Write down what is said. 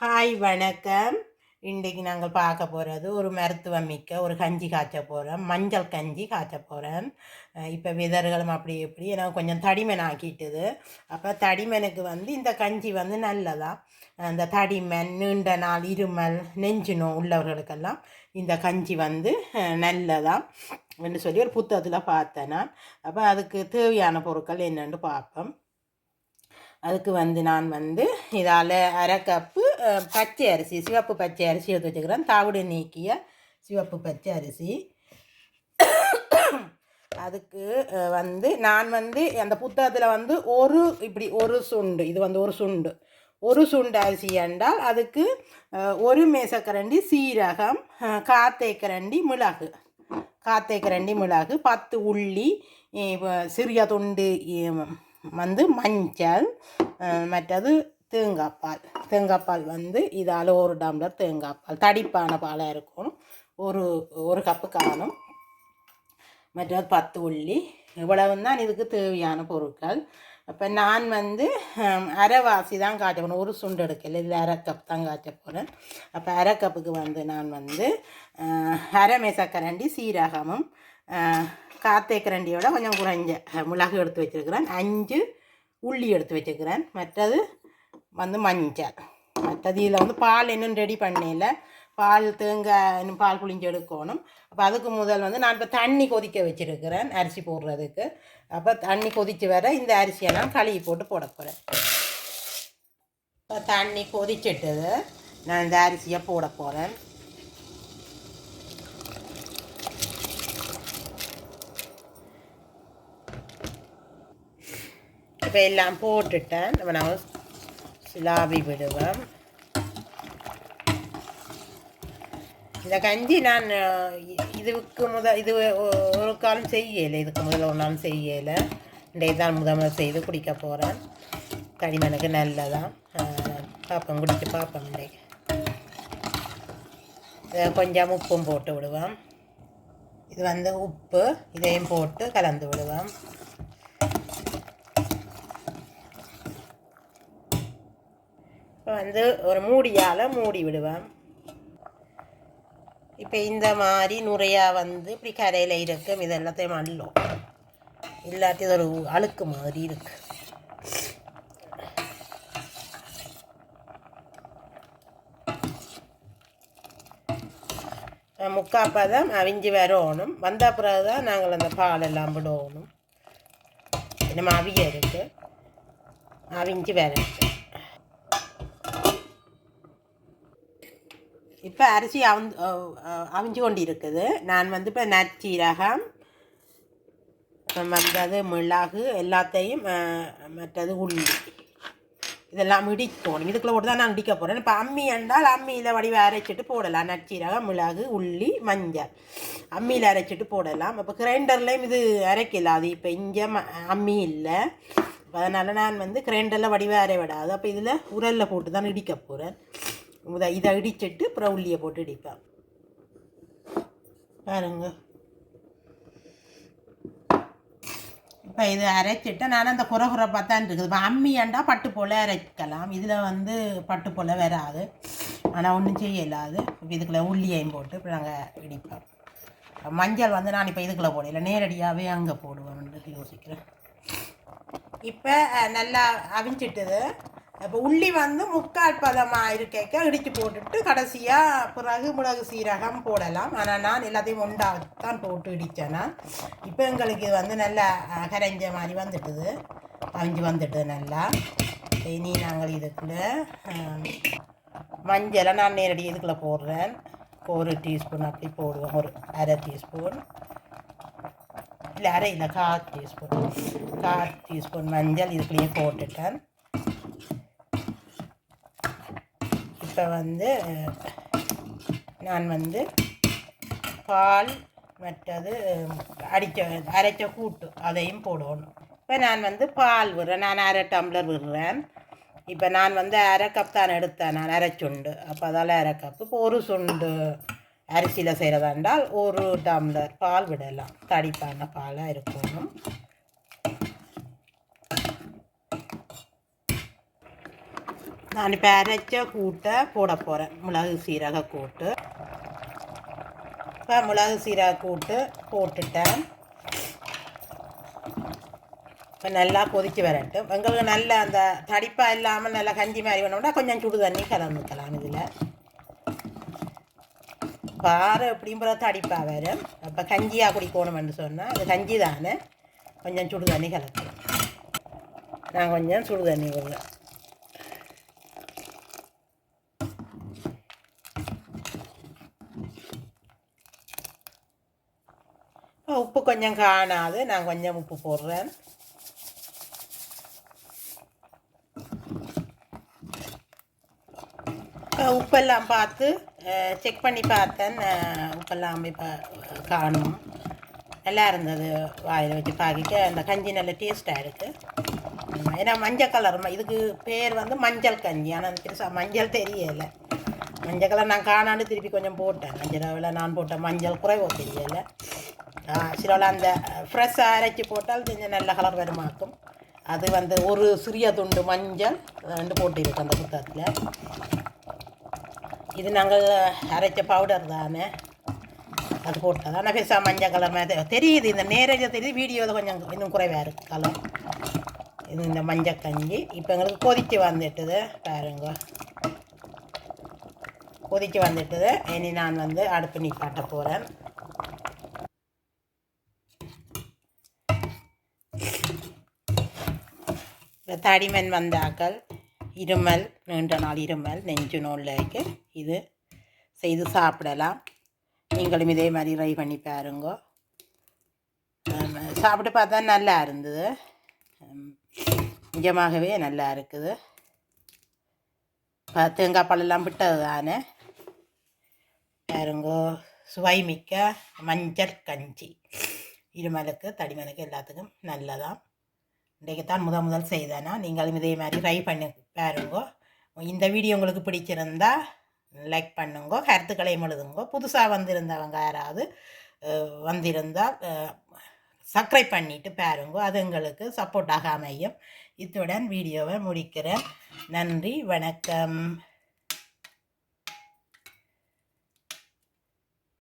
Hi வணக்கம். இன்றைக்கு நாங்கள் பார்க்க போகிறது ஒரு மருத்துவம் மிக்க ஒரு கஞ்சி காய்ச்ச போகிறோம் மஞ்சள் கஞ்சி காய்ச்ச போகிறேன் இப்போ விதர்களும் அப்படி இப்படி எனக்கு கொஞ்சம் தடிமன் ஆக்கிட்டுது. அப்போ தடிமனுக்கு வந்து இந்த கஞ்சி வந்து நல்லதா? அந்த தடிமன் நீண்ட நாள் இருமல் நெஞ்சு நோ உள்ளவர்களுக்கெல்லாம் இந்த கஞ்சி வந்து நல்லதான் என்று சொல்லி ஒரு புத்தகத்தில் பார்த்தேன் நான். அப்போ அதுக்கு தேவையான பொருட்கள் என்னென்னு பார்ப்போம். அதுக்கு வந்து நான் வந்து இதால் அரை கப்பு பச்சை அரிசி சிவப்பு பச்சை அரிசி எடுத்து வச்சுக்கிறேன் தாவுடு நீக்கிய சிவப்பு பச்சை அரிசி அதுக்கு வந்து நான் வந்து அந்த புத்தகத்தில் வந்து ஒரு இப்படி ஒரு சுண்டு இது வந்து ஒரு சுண்டு ஒரு சுண்டு அரிசி என்றால் அதுக்கு ஒரு மேசக்கரண்டி சீரகம் காத்தேக்கரண்டி மிளகு காத்தேக்கரண்டி மிளகு பத்து உள்ளி இப்போ சிறிய துண்டு வந்து மஞ்சள் மற்றது தேங்காய்ப்பால் தேங்காய்ப்பால் வந்து இதால் ஒரு டம்ளர் தேங்காய்ப்பால் தடிப்பான பாலாக இருக்கும் ஒரு ஒரு கப்பு காணும். மற்றது பத்து உள்ளி. இவ்வளவு தான் இதுக்கு தேவையான பொருட்கள். அப்போ நான் வந்து அரைவாசி தான் காய்ச்ச போகிறேன் ஒரு சுண்டு எடுக்கல. இதில் அரை கப் தான் காய்ச்ச போகிறேன் அப்போ அரை கப்புக்கு வந்து நான் வந்து அரை மேசக்கரண்டி சீரகமும் அஹ், காத்தேக்கரண்டியோட கொஞ்சம் குறைஞ்ச மிளகு எடுத்து வச்சுருக்கிறேன். அஞ்சு உள்ளி எடுத்து வச்சுருக்கிறேன். மற்றது வந்து மஞ்சள். மற்றது இதில் வந்து பால் இன்னும் ரெடி பண்ணல. பால் தேங்காய் இன்னும் பால் புளிஞ்சு எடுக்கணும். அப்போ அதுக்கு முதல் வந்து நான் இப்போ தண்ணி கொதிக்க வச்சுருக்கிறேன் அரிசி போடுறதுக்கு. அப்போ தண்ணி கொதித்து வர இந்த அரிசியை நான் கழுவி போட்டு போட போகிறேன் இப்போ தண்ணி கொதிச்சிட்டது நான் இந்த அரிசியை போட போகிறேன் இப்போ எல்லாம் போட்டுட்டேன். நம்ம நான் சிலாவி விடுவேன் இந்த கஞ்சி நான் இதுக்கு முத இது ஒ- ஒரு காலம் செய்யலை இதுக்கு முதல்ல ஒரு நாள் செய்யலை. இன்றைய தான் முதல் முதல் செய்து குடிக்க போகிறேன் தடிமனுக்கு நல்லதான் பார்ப்போம் குடிச்சு பார்ப்போம் இன்றைக்கு இதை கொஞ்சம் உப்பும் போட்டு விடுவேன் இது வந்து உப்பு இதையும் போட்டு கலந்து விடுவேன் வந்து ஒரு மூடியால் மூடி விடுவேன். இப்போ இந்த மாதிரி நுரையாக வந்து இப்படி கரையில் இருக்கும். இது எல்லாத்தையும் அள்ளும். இல்லாட்டி இது ஒரு அழுக்கு மாதிரி இருக்கு. அஹ் தான் அவிஞ்சு வரணும். வந்த பிறகு தான் நாங்கள் அந்த பால் எல்லாம் விடணும். நம்ம அவிய இருக்குது அவிஞ்சு வரட்டும் இப்போ அரிசி அவிஞ்சு அவிஞ்சு கொண்டு இருக்குது நான் வந்து இப்போ நற்சீரகம் வந்தது மிளகு எல்லாத்தையும் மற்றது உள்ளி. இதெல்லாம் இடிக்கணும் இதுக்குள்ள போட்டு தான் நான் இடிக்க போகிறேன் இப்போ அம்மி என்றால் அம்மியில் வடிவ அரைச்சிட்டு போடலாம். நச்சீரகம் மிளகு உள்ளி மஞ்சள். அம்மியில் அரைச்சிட்டு போடலாம். இப்போ கிரைண்டர்லேயும் இது அரைக்கல. அது இப்போ இங்கே ம அம்மி இல்லை. அதனால் நான் வந்து கிரைண்டரில் வடிவ அரை விடாது அப்போ இதில் உரலில் போட்டு தான் இடிக்க போகிறேன் இதை இதை இடிச்சிட்டு அப்புறம் உள்ளியை போட்டு இடிப்பேன் பாருங்க. இப்போ இது அரைச்சிட்டு நான் அந்த குறை குறை தான் இருக்குது. இப்போ அம்மியாண்டா பட்டு போல் அரைக்கலாம்? இதில் வந்து பட்டு போல் வராது. ஆனால் ஒன்றும் செய்யலாது இப்போ இதுக்குள்ளே உள்ளியையும் போட்டு இப்போ நாங்கள் இடிப்போம். மஞ்சள் வந்து நான் இப்போ இதுக்குள்ளே போடல. நேரடியாகவே அங்கே போடுவேன் யோசிக்கிறேன். இப்போ நல்லா அவிஞ்சிட்டுது. இப்போ உள்ளி வந்து முக்கால் பதமாக இருக்க இடித்து போட்டுட்டு கடைசியாக பிறகு மிளகு சீரகம் போடலாம். ஆனால் நான் எல்லாத்தையும் ஒன்றாத்தான் போட்டு இடித்தேன்னா இப்போ எங்களுக்கு இது வந்து நல்லா கரைஞ்ச மாதிரி வந்துட்டுது. அவிஞ்சு வந்துட்டு நல்லா. இனி நாங்கள் இதுக்குள்ள மஞ்சளை நான் நேரடி இதுக்குள்ளே போடுறேன். ஒரு டீஸ்பூன் அப்படி போடுவோம். ஒரு அரை டீஸ்பூன். இல்லை அரை இல்லை கால் டீஸ்பூன். கால் டீஸ்பூன் மஞ்சள் இதுக்குள்ளேயே போட்டுட்டேன். இப்போ வந்து நான் வந்து பால் மற்றது அடித்த அரைச்ச கூட்டு அதையும் போடணும். இப்போ நான் வந்து பால் விடுறேன். நான் அரை டம்ளர் விடுறேன். இப்போ நான் வந்து அரை கப் தான் எடுத்தேன் நான் அரை சுண்டு. அப்போ அதால் அரை கப். இப்போ ஒரு சுண்டு அரிசியில் செய்கிறதாண்டால் ஒரு டம்ளர் பால் விடலாம். தடிப்பான பாலாக இருக்கணும். நான் இப்போ அரைச்ச கூட்டை போட போகிறேன் மிளகு சீரக கூட்டு. இப்போ மிளகு சீரக கூட்டு போட்டுட்டேன். இப்போ நல்லா கொதிச்சு வரட்டும். எங்களுக்கு நல்ல அந்த தடிப்பாக இல்லாமல் நல்லா கஞ்சி மாதிரி வேணும்னா கொஞ்சம் சுடு தண்ணி கலந்துக்கலாம் இதில். பாறை எப்படிங்கிற தடிப்பாக வரும் அப்போ கஞ்சியாக குடிக்கணும்னு சொன்னால் அது கஞ்சி தானே. கொஞ்சம் சுடு தண்ணி கலக்கலாம் நான் கொஞ்சம் சுடு தண்ணி விடுவேன் உப்பு கொஞ்சம் காணாது. நான் கொஞ்சம் உப்பு போடுறேன். உப்பெல்லாம் பார்த்து செக் பண்ணி பார்த்தேன். உப்பெல்லாம் இப்போ காணும். நல்லா இருந்தது. வாயில் வச்சு பாக்கிக்க அந்த கஞ்சி நல்ல டேஸ்ட்டாக இருக்குது ஏன்னா மஞ்சள் கலர் இதுக்கு பேர் வந்து மஞ்சள் கஞ்சி. ஆனால் பெருசாக மஞ்சள் தெரியலை. மஞ்சள் கலர் நான் காணாண்டு திருப்பி கொஞ்சம் போட்டேன். மஞ்சள் நான் போட்டேன் மஞ்சள் குறைவோ தெரியலை. சிலவில் அந்த ஃப்ரெஷ்ஷாக அரைச்சி போட்டால் கொஞ்சம் நல்ல கலர் வருமாக்கும் அது வந்து ஒரு சிறிய துண்டு மஞ்சள் ரெண்டு போட்டிருக்கு அந்த புத்தகத்தில். இது நாங்கள் அரைச்ச பவுடர் தானே. அது போட்டது? ஆனால் பெருசாக மஞ்சள் கலர் மாதிரி தெரியுது இந்த நேரடியாக தெரியுது வீடியோவில் கொஞ்சம் இன்னும் குறைவாக இருக்குது கலர் இது இந்த மஞ்சள் கஞ்சி. இப்போ எங்களுக்கு கொதிச்சு வந்துட்டுது பாருங்க. கொதிச்சு வந்துட்டுது. இனி நான் வந்து அடுப்பு நீ காட்ட போகிறேன் தடிமன் வந்தாக்கள் இருமல் நீண்ட நாள் இருமல் நெஞ்சு நூலுக்கு இது செய்து சாப்பிடலாம் நீங்களும் இதே மாதிரி ட்ரை பண்ணி பாருங்க சாப்பிட்டு பார்த்தா நல்லா இருந்தது நிஜமாகவே நல்லா இருக்குது ப- தேங்காய் பழம்லாம் விட்டது தானே பாருங்கோ சுவை மிக்க மஞ்சள் கஞ்சி இருமலுக்கு தடிமனுக்கு எல்லாத்துக்கும் நல்லதான் இன்றைக்கு தான் முத முதல் செய்தேனா? நீங்களும் இதே மாதிரி ட்ரை பண்ணி பாருங்க. இந்த வீடியோ உங்களுக்கு பிடிச்சிருந்தா லைக் பண்ணுங்க. கருத்துக்களையும் எழுதுங்க. புதுசாக வந்திருந்தவங்க யாராவது வந்திருந்தால் சப்ஸ்கிரைப் பண்ணிட்டு பாருங்க. அது எங்களுக்கு சப்போர்ட்டாக அமையும் இத்துடன் வீடியோவை முடிக்கிறேன். நன்றி. வணக்கம்.